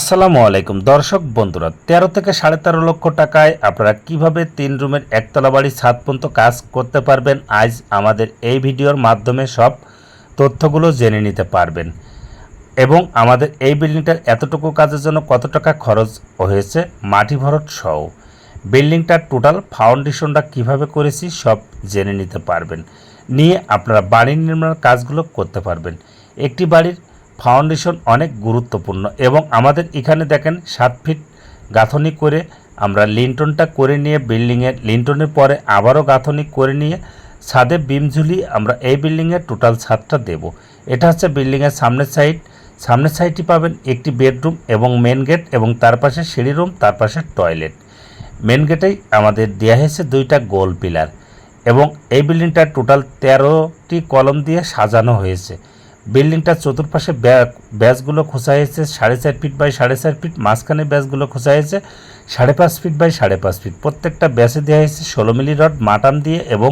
আসসালামু আলাইকুম। দর্শক বন্ধুরা, তেরো থেকে সাড়ে তেরো লক্ষ টাকায় আপনারা কীভাবে তিন রুমের একতলা বাড়ি ছাদ পর্যন্ত কাজ করতে পারবেন, আজ আমাদের এই ভিডিওর মাধ্যমে সব তথ্যগুলো জেনে নিতে পারবেন। এবং আমাদের এই বিল্ডিংটার এতটুকু কাজের জন্য কত টাকা খরচ হয়েছে, মাটি ভরট সহ। বিল্ডিংটার টোটাল ফাউন্ডেশনটা কীভাবে করেছি, সব জেনে নিতে পারবেন। নিয়ে আপনারা বাড়ি নির্মাণের কাজগুলো করতে পারবেন। একটি বাড়ির ফাউন্ডেশন অনেক গুরুত্বপূর্ণ এবং আমাদের এখানে দেখেন সাত ফিট গাঁথনি করে আমরা লিন্টনটা করে নিয়ে বিল্ডিংয়ের লিন্টনের পরে আবারও গাঁথনি করে নিয়ে ছাদে বিম ঝুলিয়ে আমরা এই বিল্ডিংয়ের টোটাল ছাদটা দেব। এটা হচ্ছে বিল্ডিংয়ের সামনের সাইড সামনের সাইডটি পাবেন একটি বেডরুম এবং মেন গেট এবং তার পাশে সিঁড়ি রুম তার পাশে টয়লেট মেন গেটেই আমাদের দেওয়া হয়েছে দুইটা গোল পিলার এবং এই বিল্ডিংটা টোটাল তেরোটি কলম দিয়ে সাজানো হয়েছে। বিল্ডিংটার চতুর্পাশে ব্যাসগুলো খোঁচা হয়েছে, সাড়ে চার ফিট বাই সাড়ে চার ফিট, মাঝখানে ব্যাসগুলো খোঁচা হয়েছে, সাড়ে পাঁচ ফিট বাই সাড়ে পাঁচ ফিট। প্রত্যেকটা ব্যাসে দেওয়া হয়েছে ষোলো মিলি রড, মাটাম দিয়ে এবং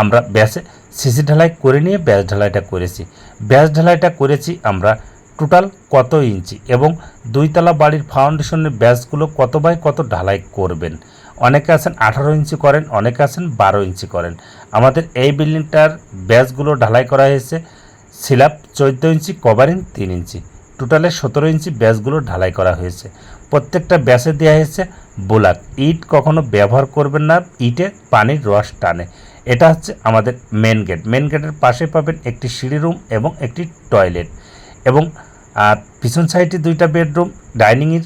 আমরা ব্যাসে সিসি ঢালাই করে নিয়ে ব্যাস ঢালাইটা করেছি। ব্যাস ঢালাইটা করেছি আমরা টোটাল কত ইঞ্চি এবং দুইতলা বাড়ির ফাউন্ডেশনের ব্যাসগুলো কত বাই কত ঢালাই করবেন? অনেকে আছেন আঠারো ইঞ্চি করেন, অনেকে আছেন বারো ইঞ্চি করেন। আমাদের এই বিল্ডিংটার ব্যাসগুলো ঢালাই করা হয়েছে স্ল্যাব চোদ্দ ইঞ্চি, কভারিং তিন ইঞ্চি। টোটালে সতেরো ইঞ্চি ব্যাসগুলো ঢালাই করা হয়েছে। প্রত্যেকটা ব্যাসে দেওয়া হয়েছে বোলাক ইট কখনো ব্যবহার করবেন না, ইটে পানির রস টানে। এটা হচ্ছে আমাদের মেন গেট মেন গেটের পাশে পাবেন একটি সিঁড়ি রুম এবং একটি টয়লেট এবং পিছন সাইডে দুইটা বেডরুম ডাইনিংয়ের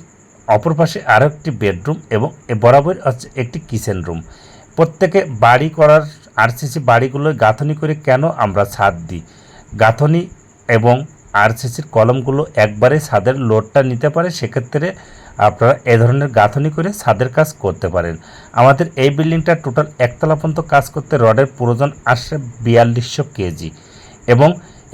অপর পাশে আরও একটি বেডরুম এবং বরাবর হচ্ছে একটি কিচেন রুম প্রত্যেকে বাড়ি করার আরসিসি বাড়িগুলো গাঁথনি করে কেন আমরা ছাদ দিই? গাঁথনি এবং আরসিসির কলমগুলো একবারে ছাদের লোডটা নিতে পারে, সেক্ষেত্রে আপনারা এ ধরনের গাঁথনি করে ছাদের কাজ করতে পারেন। আমাদের এই বিল্ডিংটা টোটাল একতলা পর্যন্ত কাজ করতে রডের প্রয়োজন আসছে বিয়াল্লিশশো কেজি এবং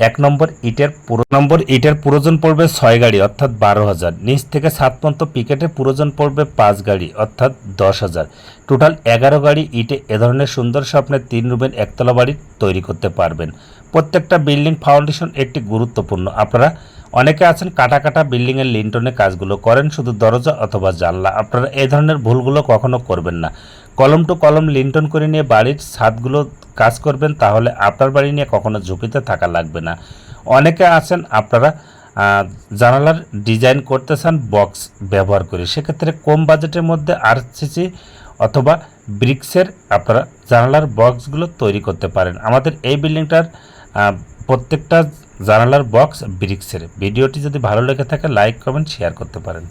এক নম্বর ইটের পুরো নম্বর ইটের প্রয়োজন পড়বে ছয় গাড়ি, অর্থাৎ বারো হাজার। নিচ থেকে সাত পর্যন্ত পিকেটের প্রয়োজন পড়বে পাঁচ গাড়ি, অর্থাৎ দশ হাজার। টোটাল এগারো গাড়ি ইটে এ ধরনের সুন্দর স্বপ্নের তিন রুমের একতলা বাড়ি তৈরি করতে পারবেন। প্রত্যেকটা বিল্ডিং ফাউন্ডেশন একটি গুরুত্বপূর্ণ। আপনারা অনেকে আছেন কাটা কাটা বিল্ডিংয়ের লিন্টনে কাজগুলো করেন, শুধু দরজা অথবা জানলা। আপনারা এই ধরনের ভুলগুলো কখনো করবেন না। কলম টু কলম লিন্টন করে নিয়ে বাড়ির ছাদগুলো কাজ করবেন, তাহলে আপনার বাড়ি নিয়ে কখনো ঝুঁকিতে থাকা লাগবে না। অনেকে আছেন, আপনারা জানালার ডিজাইন করতে চান, বক্স ব্যবহার করে। সেক্ষেত্রে কম বাজেটের মধ্যে আরসিসি অথবা ব্রিক্সের আপনারা জানালার বক্সগুলো তৈরি করতে পারেন। আমাদের এই বিল্ডিংটার প্রত্যেকটা জানালার বক্স ব্রিক্সের। ভিডিওটি যদি ভালো লেগে থাকে, লাইক, কমেন্ট, শেয়ার করতে পারেন।